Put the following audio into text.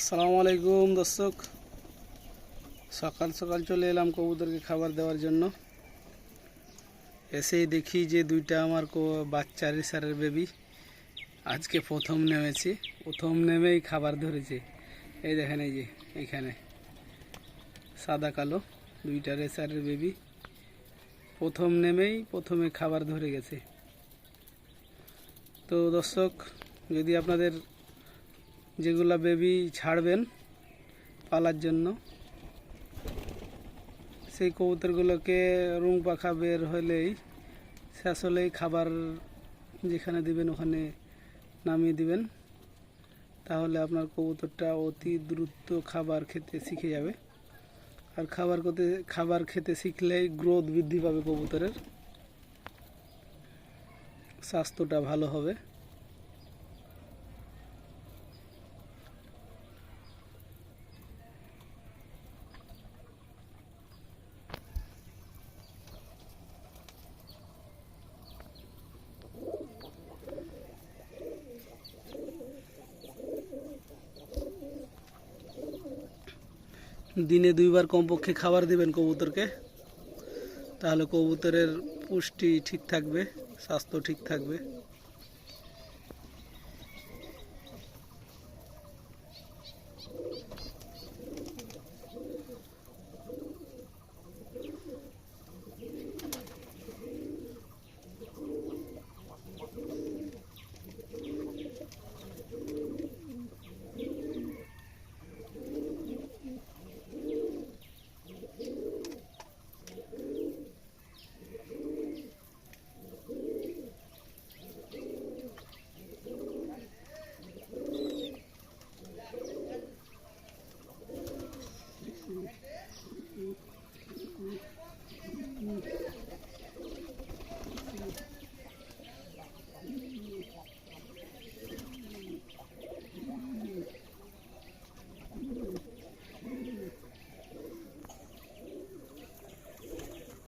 আসসালামু আলাইকুম দর্শক। সকাল সকাল চলে এলাম কবুতরকে খাবার দেওয়ার জন্য। এসেই দেখি যে দুইটা আমার বাচ্চা রেসারের বেবি আজকে প্রথম নেমেছে, প্রথম নেমেই খাবার ধরেছে। এই দেখেন এই যে এইখানে সাদা কালো দুইটা রেসারের বেবি। প্রথম নেমেই প্রথমে খাবার ধরে গেছে। তো দর্শক, যদি আপনাদের যেগুলা বেবি ছাড়বেন পালার জন্য। সেই কবুতরগুলোকে রুং পাখা বের হলেই শেষ হলেই খাবার যেখানে দিবেন ওখানে নামিয়ে দিবেন। তাহলে আপনার কবুতরটা অতি দ্রুত খাবার খেতে শিখে যাবে। আর খাবার খেতে খাবার খেতে শিখলেই গ্রোথ বৃদ্ধি পাবে কবুতরের। স্বাস্থ্যটা ভালো হবে। দিনে দুইবার কমপক্ষে খাবার দেবেন কবুতরকে তাহলে কবুতরের পুষ্টি ঠিক থাকবে স্বাস্থ্য ঠিক থাকবে।